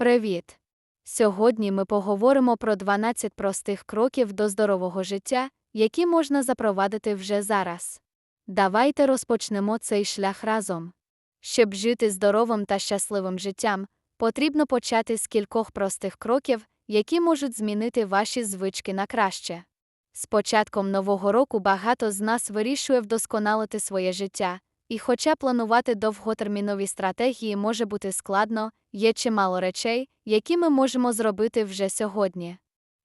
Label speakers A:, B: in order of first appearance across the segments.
A: Привіт! Сьогодні ми поговоримо про 12 простих кроків до здорового життя, які можна запровадити вже зараз. Давайте розпочнемо цей шлях разом. Щоб жити здоровим та щасливим життям, потрібно почати з кількох простих кроків, які можуть змінити ваші звички на краще. З початком нового року багато з нас вирішує вдосконалити своє життя, і хоча планувати довготермінові стратегії може бути складно, є чимало речей, які ми можемо зробити вже сьогодні.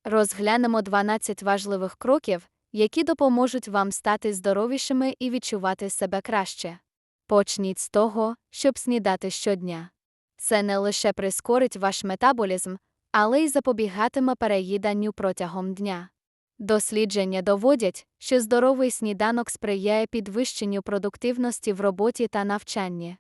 A: Розглянемо 12 важливих кроків, які допоможуть вам стати здоровішими і відчувати себе краще. Почніть з того, щоб снідати щодня. Це не лише прискорить ваш метаболізм, але й запобігатиме переїданню протягом дня. Дослідження доводять, що здоровий сніданок сприяє підвищенню продуктивності в роботі та навчанні.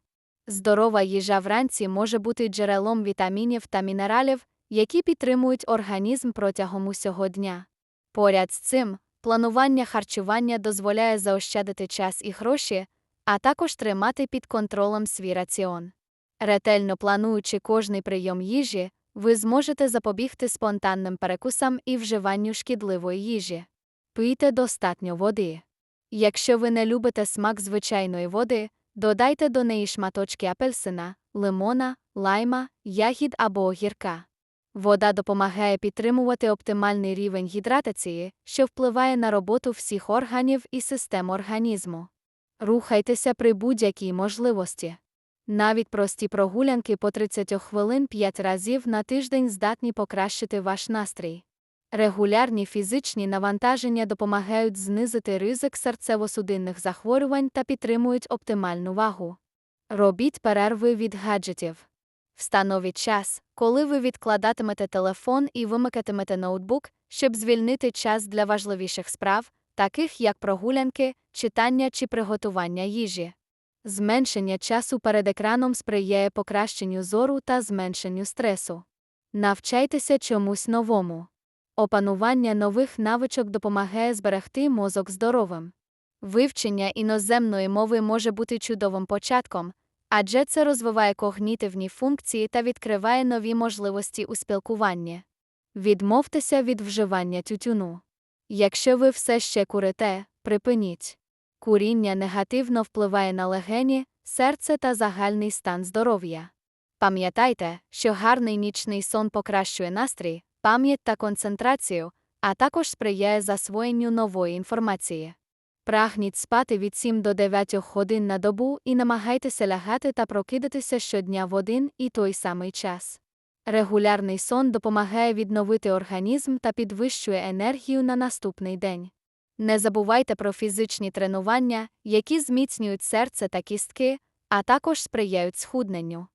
A: Здорова їжа вранці може бути джерелом вітамінів та мінералів, які підтримують організм протягом усього дня. Поряд з цим, планування харчування дозволяє заощадити час і гроші, а також тримати під контролем свій раціон. Ретельно плануючи кожний прийом їжі, ви зможете запобігти спонтанним перекусам і вживанню шкідливої їжі. Пийте достатньо води. Якщо ви не любите смак звичайної води, додайте до неї шматочки апельсина, лимона, лайма, ягід або огірка. Вода допомагає підтримувати оптимальний рівень гідратації, що впливає на роботу всіх органів і систем організму. Рухайтеся при будь-якій можливості. Навіть прості прогулянки по 30 хвилин 5 разів на тиждень здатні покращити ваш настрій. Регулярні фізичні навантаження допомагають знизити ризик серцево-судинних захворювань та підтримують оптимальну вагу. Робіть перерви від гаджетів. Встановіть час, коли ви відкладатимете телефон і вимикатимете ноутбук, щоб звільнити час для важливіших справ, таких як прогулянки, читання чи приготування їжі. Зменшення часу перед екраном сприяє покращенню зору та зменшенню стресу. Навчайтеся чомусь новому. Опанування нових навичок допомагає зберегти мозок здоровим. Вивчення іноземної мови може бути чудовим початком, адже це розвиває когнітивні функції та відкриває нові можливості у спілкуванні. Відмовтеся від вживання тютюну. Якщо ви все ще курите, припиніть. Куріння негативно впливає на легені, серце та загальний стан здоров'я. Пам'ятайте, що гарний нічний сон покращує настрій, пам'ять та концентрацію, а також сприяє засвоєнню нової інформації. Прагніть спати від 7 до 9 годин на добу і намагайтеся лягати та прокидатися щодня в один і той самий час. Регулярний сон допомагає відновити організм та підвищує енергію на наступний день. Не забувайте про фізичні тренування, які зміцнюють серце та кістки, а також сприяють схудненню.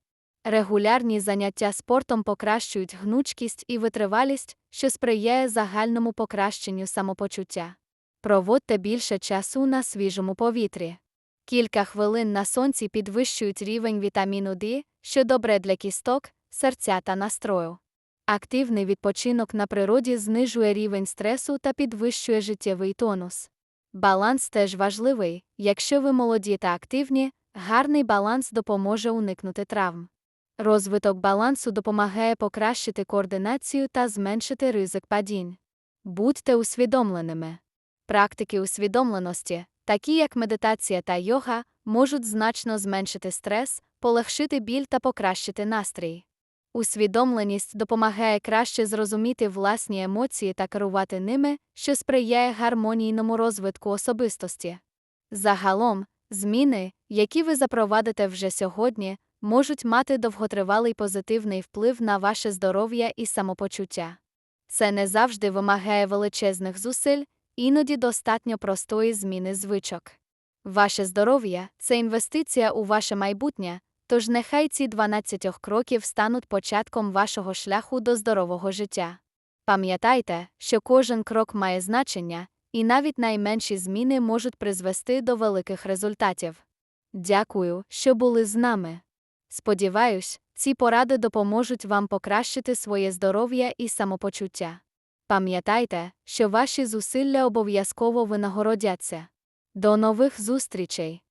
A: Регулярні заняття спортом покращують гнучкість і витривалість, що сприяє загальному покращенню самопочуття. Проводьте більше часу на свіжому повітрі. Кілька хвилин на сонці підвищують рівень вітаміну D, що добре для кісток, серця та настрою. Активний відпочинок на природі знижує рівень стресу та підвищує життєвий тонус. Баланс теж важливий, якщо ви молоді та активні, гарний баланс допоможе уникнути травм. Розвиток балансу допомагає покращити координацію та зменшити ризик падінь. Будьте усвідомленими. Практики усвідомленості, такі як медитація та йога, можуть значно зменшити стрес, полегшити біль та покращити настрій. Усвідомленість допомагає краще зрозуміти власні емоції та керувати ними, що сприяє гармонійному розвитку особистості. Загалом, зміни, які ви запровадите вже сьогодні, можуть мати довготривалий позитивний вплив на ваше здоров'я і самопочуття. Це не завжди вимагає величезних зусиль, іноді достатньо простої зміни звичок. Ваше здоров'я це інвестиція у ваше майбутнє. Тож нехай ці 12 кроків стануть початком вашого шляху до здорового життя. Пам'ятайте, що кожен крок має значення, і навіть найменші зміни можуть призвести до великих результатів. Дякую, що були з нами. Сподіваюсь, ці поради допоможуть вам покращити своє здоров'я і самопочуття. Пам'ятайте, що ваші зусилля обов'язково винагородяться. До нових зустрічей!